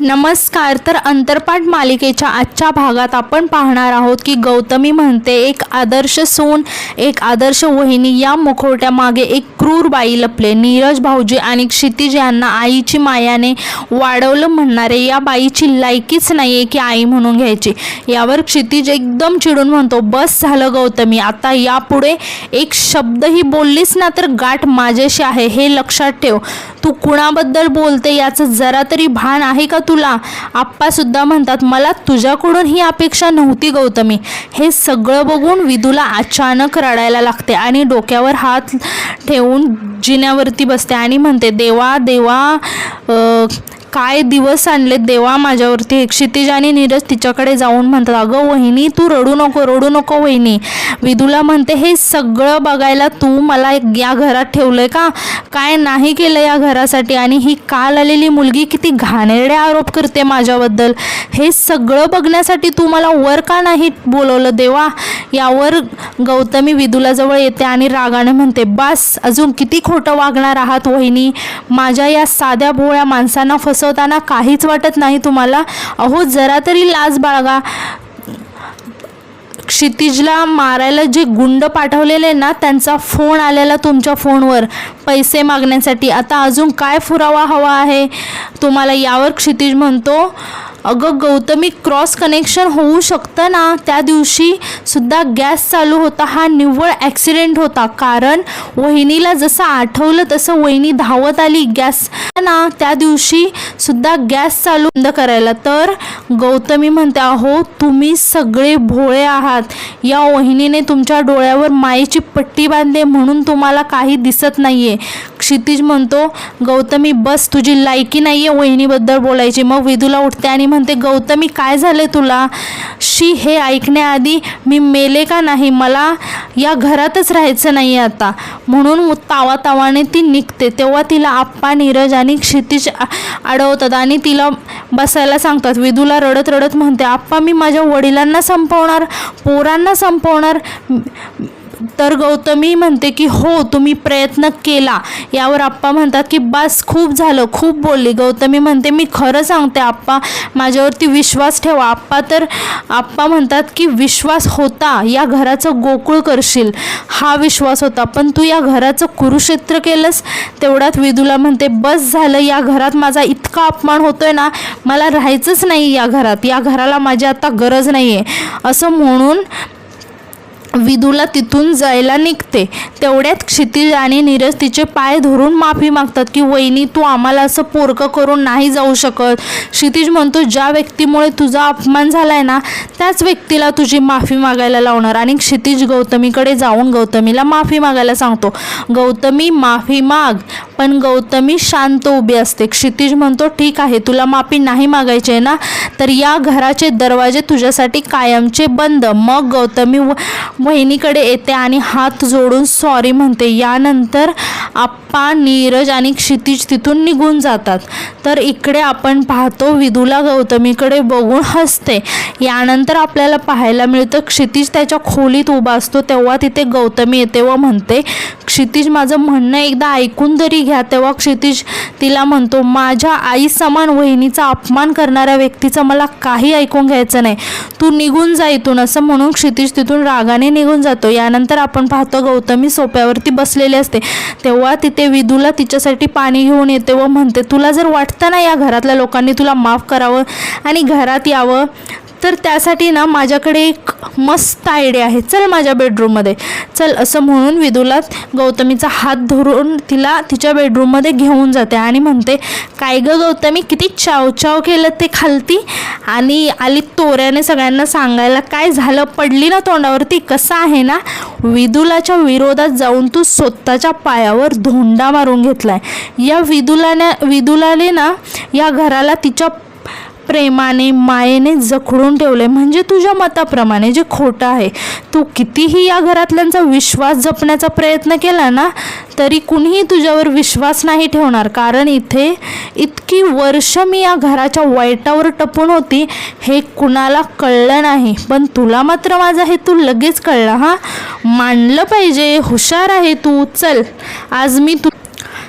नमस्कार तर अंतरपाठ मालिकेच्या आजच्या भागात आपण पाहणार आहोत की गौतमी म्हणते एक आदर्श सून एक आदर्श वहिनी या मुखवट्यामागे एक क्रूर बाई लपले. नीरज भाऊजी आणि क्षितिज यांना आईची मायाने वाढवलं म्हणणारे या बाईची लायकीच नाही आहे की आई म्हणून घ्यायची. यावर क्षितिज एकदम चिडून म्हणतो बस झालं गौतमी आता यापुढे एक शब्दही बोललीस ना तर गाठ माझ्याशी आहे हे लक्षात ठेव. तू कुणाबद्दल बोलते याचं जरा तरी भान आहे का तुला? आप्पासुद्धा म्हणतात मला तुझ्याकडून ही अपेक्षा नव्हती गौतमी. हे सगळं बघून विदूला अचानक रडायला लागते आणि डोक्यावर हात ठेवून जिन्यावरती बसते आणि म्हणते देवा देवा काय दिवस आणले देवा माझ्यावरती? क्षितिज आणि नीरज तिच्याकडे जाऊन म्हणतात अगं वहिनी तू रडू नको रडू नको वहिनी. विदूला म्हणते हे सगळं बघायला तू मला एक या घरात ठेवलंय का? काय नाही केलं या घरासाठी? आणि ही काल आलेली मुलगी किती घाणेरडे आरोप करते माझ्याबद्दल. हे सगळं बघण्यासाठी तू मला वर का नाही बोलवलं देवा? यावर गौतमी विदूला जवळ येते आणि रागाने म्हणते बस अजून किती खोटं वागणार आहात वहिनी? माझ्या या साध्या भोळ्या माणसांना फसवताना काहीच वाटत नाही तुम्हाला. अहो जरा तरी लाज बाळगा. क्षितिजला मारायला जे गुंड पाठवलेले ना त्यांचा फोन आलेला तुमच्या फोनवर. पैसे मागण्यासाठी. आता अजून काय पुरावा हवा आहे? तुम्हाला यावर क्षितिज म्हणतो अगं गौतमी क्रॉस कनेक्शन होऊ शकतं ना? त्या दिवशी सुद्धा गॅस चालू होता. हा निव्वळ ॲक्सिडेंट होता. कारण वहिनीला जसं आठवलं तसं वहिनी धावत आली गॅस ना? त्या दिवशी सुद्धा गॅस चालू बंद करायला. तर गौतमी म्हणते अहो तुम्ही सगळे भोळे आहात. या वहिनीने तुमच्या डोळ्यावर मायेची पट्टी बांधली म्हणून तुम्हाला काही दिसत नाहीये. क्षितिज म्हणतो गौतमी बस तुझी लायकी नाही आहे वहिनीबद्दल बोलायची. मग विदूला उठते आणि म्हणते गौतमी काय झाले तुला? शी हे ऐकण्याआधी मी मेले का नाही? मला या घरातच राहायचं नाही आता. म्हणून तावा तावाने ती निघते. तेव्हा तिला आप्पा नीरज आणि क्षितिज अडवतात आणि तिला बसायला सांगतात. विदूला रडत रडत म्हणते आप्पा मी माझ्या वडिलांना संपवणार पोरांना संपवणार? तर गौतमी म्हणते की हो तुम्ही प्रयत्न केला. यावर आप्पा म्हणतात की बस खूप झालं खूप बोलली. गौतमी म्हणते मी खरं सांगते आप्पा माझ्यावरती विश्वास ठेवा. आप्पा तर आप्पा म्हणतात की विश्वास होता या घराचं गोकुळ करशील. हा विश्वास होता पण तू या घराचं कुरुक्षेत्र केलंस. तेवढ्यात विदूला म्हणते बस झालं या घरात माझा इतका अपमान होतोय ना मला राहायचंच नाही या घरात या घराला माझी आता गरज नाही आहे असं म्हणून विदूला तिथून जायला निघते. तेवढ्यात क्षितिज आणि नीरज तिचे पाय धरून माफी मागतात की वहिनी तू आम्हाला असं पोरकं करून नाही जाऊ शकत. क्षितिज म्हणतो ज्या व्यक्तीमुळे तुझा अपमान झाला आहे ना त्याच व्यक्तीला तुझी माफी मागायला लावणार. आणि क्षितिज गौतमीकडे जाऊन गौतमीला माफी मागायला सांगतो. गौतमी माफी माग. पण गौतमी शांत उभी असते. क्षितिज म्हणतो ठीक आहे तुला माफी नाही मागायची आहे ना तर या घराचे दरवाजे तुझ्यासाठी कायमचे बंद. मग गौतमी व वहिनीकडे येते आणि हात जोडून सॉरी म्हणते. यानंतर आप्पा नीरज आणि क्षितिज तिथून निघून जातात. तर इकडे आपण पाहतो विदूला गौतमीकडे बघून हसते. यानंतर आपल्याला पाहायला मिळतं क्षितिज त्याच्या खोलीत उभा असतो तेव्हा तिथे गौतमी येते व म्हणते क्षितिज माझं म्हणणं एकदा ऐकून जरी घ्या. तेव्हा क्षितिज तिला म्हणतो माझ्या आई समान वहिनीचा अपमान करणाऱ्या व्यक्तीचं मला काही ऐकून घ्यायचं नाही. तू निघून जा इथून. असं म्हणून क्षितिज तिथून रागाने निघून जातो. यानंतर आपण पाहतो गौतमी सोप्यावरती बसलेली असते. तेव्हा तिथे विदूला तिच्यासाठी पाणी घेऊन येते व म्हणते तुला जर वाटतं ना या घरातल्या लोकांनी तुला माफ करावं आणि घरात यावं तर त्यासाठी ना माझ्याकडे एक मस्त आयडिया आहे. चल माझ्या बेडरूममध्ये चल असं म्हणून विदूला गौतमीचा हात धरून तिला तिच्या बेडरूममध्ये घेऊन जाते आणि म्हणते काय गं गौतमी किती चाव चाव केलं ते खालती? आणि आली तोऱ्याने सगळ्यांना सांगायला काय झालं? पडली ना तोंडावरती? कसं आहे ना? विदुलाच्या विरोधात जाऊन तू स्वतःच्या पायावर धोंडा मारून घेतलाय. या विदुलाने विदुलाने ना या घराला तिच्या प्रेमाने मायेने जखडून ठेवले म्हणजे तुझ्या मताप्रमाणे जे खोटं आहे तू कितीही या घरातल्यांचा विश्वास जपण्याचा प्रयत्न केला ना तरी कुणीही तुझ्यावर विश्वास नाही ठेवणार. कारण इथे इतकी वर्ष मी या घराच्या वाईटावर टपून होती हे कुणाला कळलं नाही. पण तुला मात्र माझा हे तू लगेच कळला हां? मांडलं पाहिजे हुशार आहे तू. चल आज मी तू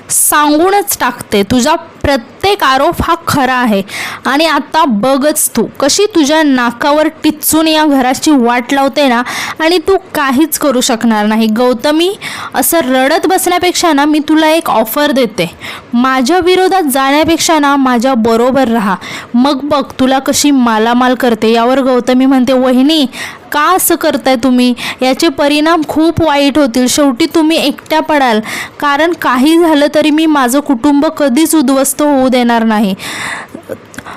सांगूनच टाकते. तुझ्या प्रत्येक आरोप हा खरा आहे. आणि आता बघच तू कशी तुझ्या नाकावर टिचून या घराची वाट लावते ना आणि तू काहीच करू शकणार नाही. गौतमी असं रडत बसण्यापेक्षा ना मी तुला एक ऑफर देते. माझ्या विरोधात जाण्यापेक्षा ना माझ्या बरोबर राहा. मग बघ तुला कशी मालामाल करते. यावर गौतमी म्हणते वहिनी का असं करताय तुम्ही? याचे परिणाम खूप वाईट होतील. शेवटी तुम्ही एकट्या पडाल. कारण काही झालं तरी मी माझं कुटुंब कधीच उद्ध्वस्त होऊ देणार नाही.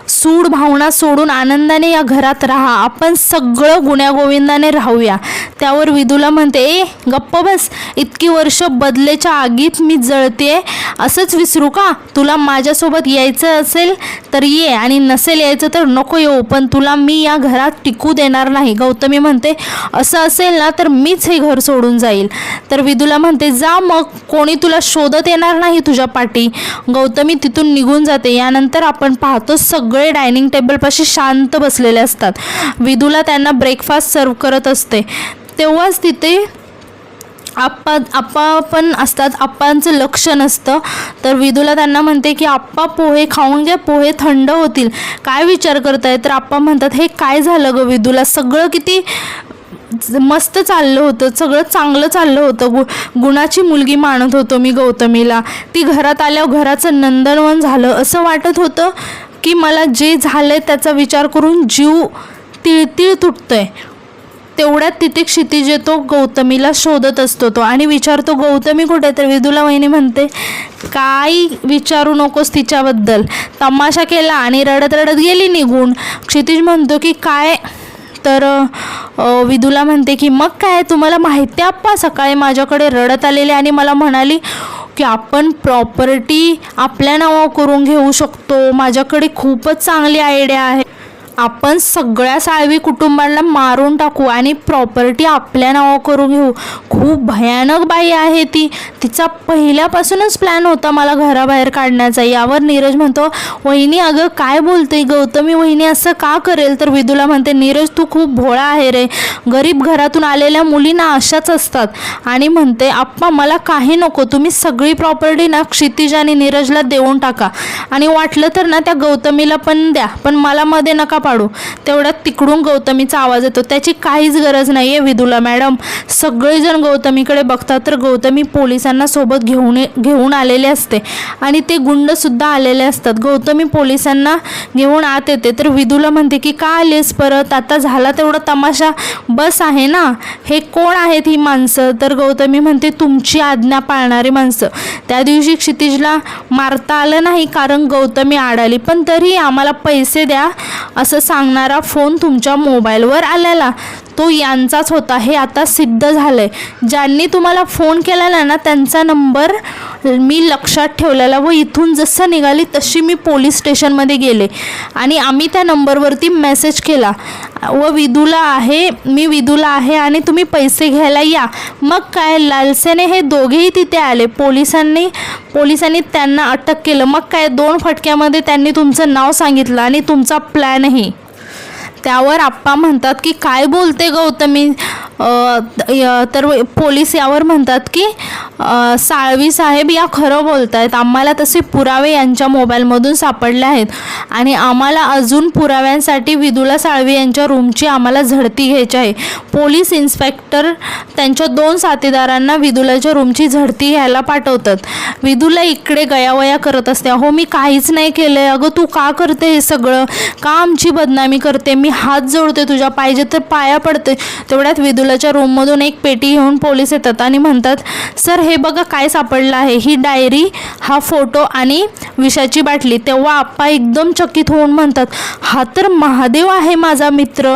सूड भावना सोडून आनंदाने या घरात राहा. आपण सगळं गुण्यागोविंदाने राहूया. त्यावर विदूला म्हणते ए गप्प बस. इतकी वर्ष बदलेच्या आगीत मी जळते असंच विसरू का? तुला माझ्यासोबत यायचं असेल तर ये आणि नसेल यायचं तर नको येऊ पण तुला मी या घरात टिकू देणार नाही. गौतमी म्हणते असं असेल ना तर मीच हे घर सोडून जाईल. तर विदूला म्हणते जा मग. कोणी तुला शोधत येणार नाही तुझ्या पाठी. गौतमी तिथून निघून जाते. यानंतर आपण पाहतो सगळे डायनिंग टेबलपाशी शांत बसलेले असतात. विदूला त्यांना ब्रेकफास्ट सर्व करत असते. तेव्हाच तिथे आप्पा आप्पा पण असतात. आप्पांचं लक्ष नसतं. तर विदूला त्यांना म्हणते की आप्पा पोहे खाऊन घ्या. पोहे थंड होतील. काय विचार करताय? तर आप्पा म्हणतात हे काय झालं गं विदूला? सगळं किती मस्त चाललं होतं. सगळं चांगलं चाललं होतं. गु गुणाची मुलगी मानत होतो मी गौतमीला. ती घरात आल्यावर घराचं नंदनवन झालं. असं वाटत होतं की मला जे झालं त्याचा विचार करून जीव तिळतिळ तुटतोय. तेवढ्यात तिथे क्षितिज येतो गौतमीला शोधत असतो तो आणि विचारतो गौतमी कुठे तर विदुला वहिनी म्हणते काही विचारू नकोस तिच्याबद्दल. तमाशा केला आणि रडत रडत गेली निघून. क्षितिज म्हणतो की काय? तर विदुला म्हणते की मग काय? तुम्हाला माहिती आहे आप्पा? सकाळी माझ्याकडे रडत आलेले आणि मला म्हणाली की आपण प्रॉपर्टी आपल्या नावावर करून घेऊ शकतो. माझ्याकडे खूपच चांगली आयडिया आहे. आपण सगळ्या साळवी कुटुंबांना मारून टाकू आणि प्रॉपर्टी आपल्या नावावर करून घेऊ. खूप भयानक बाई आहे ती. तिचा पहिल्यापासूनच प्लॅन होता मला घराबाहेर काढण्याचा. यावर नीरज म्हणतो वहिनी अगं काय बोलते गौतमी? वहिनी असं का करेल? तर विदूला म्हणते नीरज तू खूप भोळा आहे रे. गरीब घरातून आलेल्या मुलींना अशाच असतात. आणि म्हणते आप्पा मला काही नको. तुम्ही सगळी प्रॉपर्टी ना क्षितिज आणि नीरजला देऊन टाका. आणि वाटलं तर ना त्या गौतमीला पण द्या. पण मला मध्ये नका पाडू. तेवढ्यात तिकडून गौतमीचा आवाज येतो. त्याची काहीच गरज नाही आहे विदुला मॅडम. सगळेजण गौतमीकडे बघतात तर गौतमी पोलिसांना सोबत घेऊन घेऊन आलेले असते. आणि ते गुंडसुद्धा आलेले असतात. गौतमी पोलिसांना घेऊन आत येते. तर विदूला म्हणते की का आलेस परत? आता झाला तेवढा तमाशा. बस आहे ना? हे कोण आहेत ही माणसं? तर गौतमी म्हणते तुमची आज्ञा पाळणारी माणसं. त्या दिवशी क्षितिजला मारता आलं नाही कारण गौतमी आडाली पण तरी आम्हाला पैसे द्या. असं सांगणारा फोन तुमच्या मोबाईलवर आलेला. तो यांचाच होता. हे आता सिद्ध झालं आहे ज्यांनी तुम्हाला फोन केलेला ना त्यांचा नंबर मी लक्षात ठेवलेला व इथून जसं निघाली तशी मी पोलीस स्टेशनमध्ये गेले. आणि आम्ही त्या नंबरवरती मेसेज केला. व विदूला आहे मी विदूला आहे आणि तुम्ही पैसे घ्यायला या. मग काय लालसेने हे दोघेही तिथे आले. पोलिसांनी पोलिसांनी त्यांना अटक केलं. मग काय दोन फटक्यामध्ये त्यांनी तुमचं नाव सांगितलं आणि तुमचा प्लॅनही त्यावर आप्पा म्हणतात की काय बोलते गौतमी तर पोलीस यावर म्हणतात की साळवी साहेब या खरं बोलत आहेत आम्हाला तसे पुरावे यांच्या मोबाईलमधून सापडले आहेत. आणि आम्हाला अजून पुराव्यांसाठी विदुला साळवी यांच्या रूमची आम्हाला झडती घ्यायची आहे. पोलीस इन्स्पेक्टर त्यांच्या दोन साथीदारांना विदुलाच्या रूमची झडती घ्यायला पाठवतात. विदुला इकडे गयावया करत असते. हो मी काहीच नाही केलं आहे अगं तू का करते हे सगळं? का आमची बदनामी करते? मी हात जोडते तुझ्या पाहिजे तर पाया पडते तेवढ्यात विदुलाच्या रूममधून एक पेटी घेऊन पोलीस येतात आणि म्हणतात सर हे बघा काय सापडलं आहे. ही डायरी हा फोटो आणि विषाची बाटली. तेव्हा आप्पा एकदम चकित होऊन म्हणतात हा तर महादेव आहे माझा मित्र.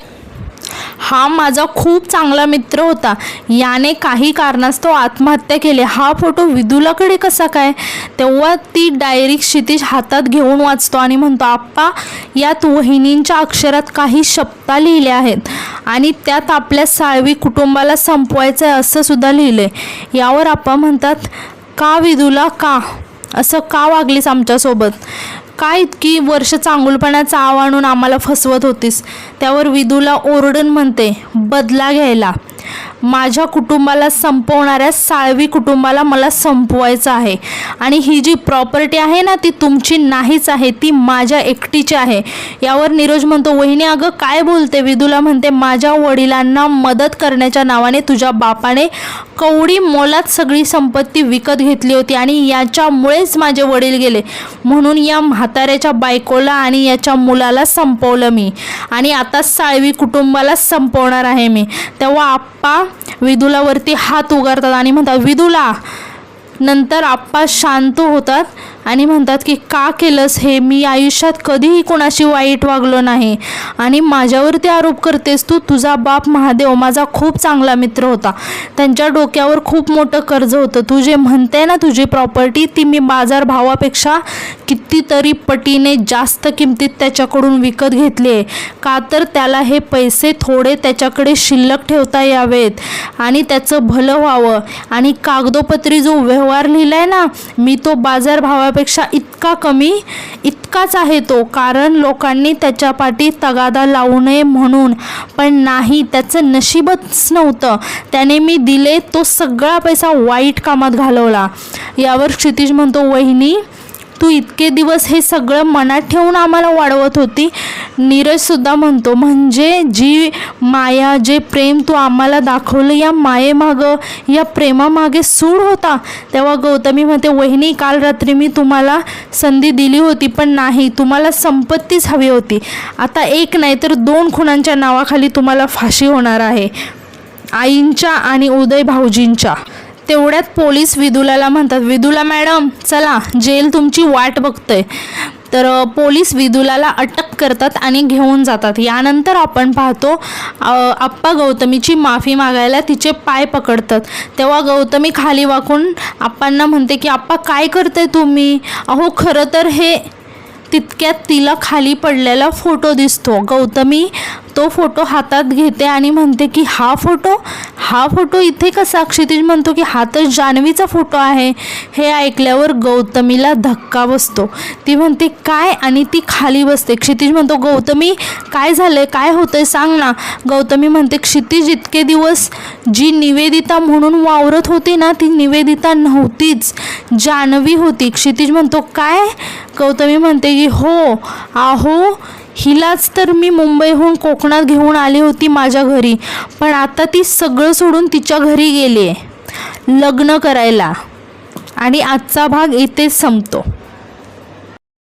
हा माझा खूप चांगला मित्र होता. याने काही कारणास्तव आत्महत्या केली. हा फोटो विदुलाकडे कसा काय? तेव्हा ती डायरी क्षितिज हातात घेऊन वाचतो आणि म्हणतो आप्पा यात वहिनींच्या अक्षरात काही शब्दा लिहिल्या आहेत आणि त्यात आपल्या साळवी कुटुंबाला संपवायचं आहे असं सुद्धा लिहिलं. आहे यावर आप्पा म्हणतात का विदुला का? असं का वागलीस आमच्यासोबत? काय इतकी वर्ष चांगुलपणाचा आव आणून आम्हाला फसवत होतीस? त्यावर विदूला ओरडून म्हणते बदला घ्यायला. माझ्या कुटुंबाला संपवणाऱ्या साळवी कुटुंबाला मला संपवायचं आहे. आणि ही जी प्रॉपर्टी आहे ना ती तुमची नाहीच आहे ती माझ्या एकटीची आहे. यावर नीरज म्हणतो वहिनी अगं काय बोलते? विदूला म्हणते माझ्या वडिलांना मदत करण्याच्या नावाने तुझ्या बापाने कवडी मोलात सगळी संपत्ती विकत घेतली होती आणि याच्यामुळेच माझे वडील गेले. म्हणून या म्हाताऱ्याच्या बायकोला आणि याच्या मुलाला संपवलं मी. आणि आता साळवी कुटुंबाला संपवणार आहे मी. तेव्हा आप्पा विदुलावरती हात उगारतात आणि म्हणतात विदुला नंतर आप्पा शांत होतात आणि म्हणतात की का केलंस हे? मी आयुष्यात कधीही कोणाशी वाईट वागलो नाही. आणि माझ्यावरती आरोप करतेस तू? तुझा बाप महादेव माझा खूप चांगला मित्र होता. त्यांच्या डोक्यावर खूप मोठं कर्ज होतं. तू जे म्हणते ना तुझी प्रॉपर्टी ती मी बाजार भावापेक्षा कितीतरी पटीने जास्त किमतीत त्याच्याकडून विकत घेतली आहे. का तर त्याला हे पैसे थोडे त्याच्याकडे शिल्लक ठेवता यावेत आणि त्याचं भलं व्हावं. आणि कागदोपत्री जो व्यवहार लिहिला आहे ना मी तो बाजार भावा भावापेक्षा इतका कमी इतकाच आहे तो. कारण लोकांनी त्याच्या पाठी तगादा लावू नये म्हणून. पण नाही त्याचं नशीबच नव्हतं. त्याने मी दिले तो सगळा पैसा वाईट कामात घालवला. यावर क्षितिज म्हणतो वहिनी तू इतके दिवस हे सगळं मनात ठेवून आम्हाला वाढवत होती. नीरजसुद्धा म्हणतो म्हणजे जी माया जे प्रेम तू आम्हाला दाखवलं या मायेमागं या प्रेमामागे सूड होता. तेव्हा गौतमी म्हणते वहिनी काल रात्री मी तुम्हाला संधी दिली होती पण नाही तुम्हाला संपत्तीच हवी होती. आता एक नाही तर दोन खुणांच्या नावाखाली तुम्हाला फाशी होणार आहे. आईंच्या आणि उदय भाऊजींच्या. तेवढ्यात पोलीस विदुलाला म्हणतात विदुला मॅडम चला जेल तुमची वाट बघतोय. तर पोलीस विदुलाला अटक करतात आणि घेऊन जातात. यानंतर आपण पाहतो आप्पा गौतमीची माफी मागायला तिचे पाय पकडतात. तेव्हा गौतमी खाली वाकून आप्पांना म्हणते की आप्पा काय करते तुम्ही? अहो खरं तर हे तितक्यात तिला खाली पडलेला फोटो दिसतो. गौतमी तो फोटो हातात घेते आणि म्हणते की हा फोटो हा फोटो इथे कसा? क्षितिज म्हणतो की हा तर जान्हवीचा फोटो आहे. हे ऐकल्यावर गौतमीला धक्का बसतो. ती म्हणते काय? आणि ती खाली बसते. क्षितिज म्हणतो गौतमी काय झालं काय होतंय? सांग ना. गौतमी म्हणते क्षितिज इतके दिवस जी निवेदिता म्हणून वावरत होती ना ती निवेदिता नव्हतीच. जान्हवी होती. क्षितिज म्हणतो काय? गौतमी म्हणते की हो आहो हिलाच तर मी मुंबईहून कोकणात घेऊन आली होती माझ्या घरी पण आता ती सगळं सोडून तिच्या घरी गेली आहे लग्न करायला. आणि आजचा भाग इथेच संपतो.